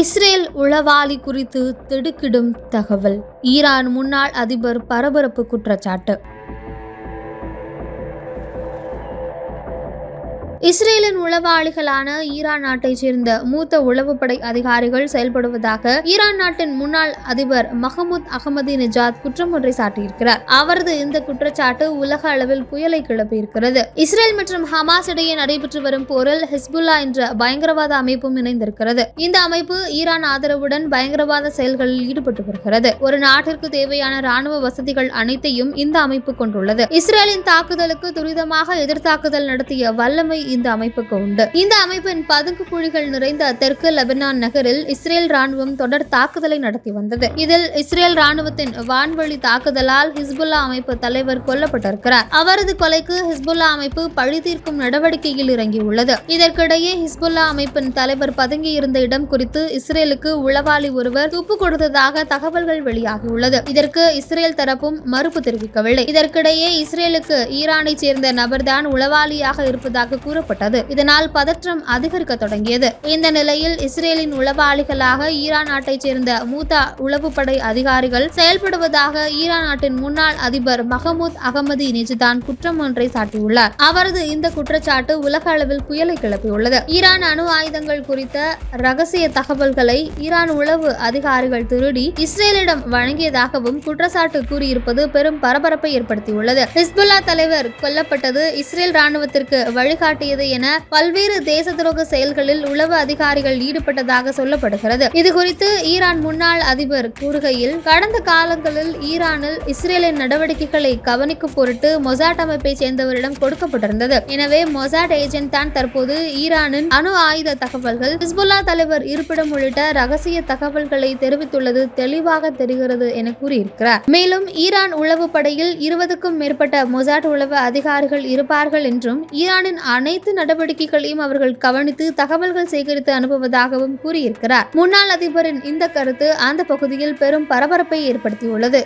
Israel உளவாளி குறித்து திடுக்கிடும் தகவல். ஈரான் முன்னாள் அதிபர் பரபரப்பு குற்றச்சாட்டு. இஸ்ரேலின் உளவாளிகளான ஈரான் நாட்டைச் சேர்ந்த மூத்த உளவுப்படை அதிகாரிகள் செயல்படுவதாக ஈரான் நாட்டின் முன்னாள் அதிபர் மஹமூத் அகமதி நிஜாத் குற்றம் ஒன்றை சாட்டியிருக்கிறார். அவரது இந்த குற்றச்சாட்டு உலக அளவில் புயலை கிளப்பியிருக்கிறது. இஸ்ரேல் மற்றும் ஹமாஸ் இடையே நடைபெற்று வரும் போரில் ஹிஸ்புல்லா என்ற பயங்கரவாத அமைப்பும் இணைந்திருக்கிறது. இந்த அமைப்பு ஈரான் ஆதரவுடன் பயங்கரவாத செயல்களில் ஈடுபட்டு வருகிறது. ஒரு நாட்டிற்கு தேவையான ராணுவ வசதிகள் அனைத்தையும் இந்த அமைப்பு கொண்டுள்ளது. இஸ்ரேலின் தாக்குதலுக்கு துரிதமாக எதிர்த்தாக்குதல் நடத்திய வல்லமை இந்த அமைப்புக்கு உண்டு. இந்த அமைப்பின் பதுங்கு குழிகள் நிறைந்த தெற்கு லெபனான் நகரில் இஸ்ரேல் ராணுவம் தொடர் தாக்குதலை நடத்தி வந்தது. இதில் இஸ்ரேல் ராணுவத்தின் வான்வழி தாக்குதலால் ஹிஸ்புல்லா அமைப்பு தலைவர் கொல்லப்பட்டிருக்கிறார். அவரது கொலைக்கு ஹிஸ்புல்லா அமைப்பு பழி தீர்க்கும் நடவடிக்கையில் இறங்கியுள்ளது. இதற்கிடையே ஹிஸ்புல்லா அமைப்பின் தலைவர் பதுங்கியிருந்த இடம் குறித்து இஸ்ரேலுக்கு உளவாளி ஒருவர் துப்பு கொடுத்ததாக தகவல்கள் வெளியாகியுள்ளது. இதற்கு இஸ்ரேல் தரப்பும் மறுப்பு தெரிவிக்கவில்லை. இதற்கிடையே இஸ்ரேலுக்கு ஈரானைச் சேர்ந்த நபர்தான் உளவாளியாக இருப்பதாக கூறப்பட்டது. இதனால் பதற்றம் அதிகரிக்க தொடங்கியது. இந்த நிலையில் இஸ்ரேலின் உளவாளிகளாக ஈரான் நாட்டைச் சேர்ந்த மூத்த உளவுப்படை அதிகாரிகள் செயல்படுவதாக ஈரான் நாட்டின் முன்னாள் அதிபர் மஹமூத் அகமது நிஜ்தான் குற்றம் ஒன்றை சாட்டியுள்ளார். அவரது இந்த குற்றச்சாட்டு உலக அளவில் புயலை கிளப்பியுள்ளது. ஈரான் அணு ஆயுதங்கள் குறித்த ரகசிய தகவல்களை ஈரான் உளவு அதிகாரிகள் திருடி இஸ்ரேலிடம் வழங்கியதாகவும் குற்றச்சாட்டு கூறியிருப்பது பெரும் பரபரப்பை ஏற்படுத்தியுள்ளது. ஹிஸ்புல்லா தலைவர் கொல்லப்பட்டது இஸ்ரேல் ராணுவத்திற்கு வழிகாட்டிய வழிகாட்டியது என பல்வேறு தேச துரோக செயல்களில் உளவு அதிகாரிகள் ஈடுபட்டதாக சொல்லப்படுகிறது. இது குறித்து ஈரான் முன்னாள் அதிபர் கூறுகையில் கடந்த காலங்களில் ஈரானில் இஸ்ரேலின் நடவடிக்கைகளை கவனிக்கும் பொருட்டு மொசாட் அமைப்பை சேர்ந்தவரிடம் கொடுக்கப்பட்டிருந்தது. எனவே மொசாட் ஏஜென்ட் தான் தற்போது ஈரானின் அணு ஆயுத தகவல்கள் ஹிஸ்புல்லா தலைவர் இருப்பிடம் உள்ளிட்ட ரகசிய தகவல்களை தெரிவித்துள்ளது தெளிவாக தெரிகிறது என கூறியிருக்கிறார். மேலும் ஈரான் உளவு படையில் இருபதுக்கும் மேற்பட்ட மொசாட் உளவு அதிகாரிகள் இருப்பார்கள் என்றும் ஈரானின் அனைத்து நடவடிக்கைகளையும் அவர்கள் கவனித்து தகவல்கள் சேகரித்து அனுப்புவதாகவும் கூறியிருக்கிறார். முன்னாள் அதிபரின் இந்த கருத்து அந்த பகுதியில் பெரும் பரபரப்பை ஏற்படுத்தியுள்ளது.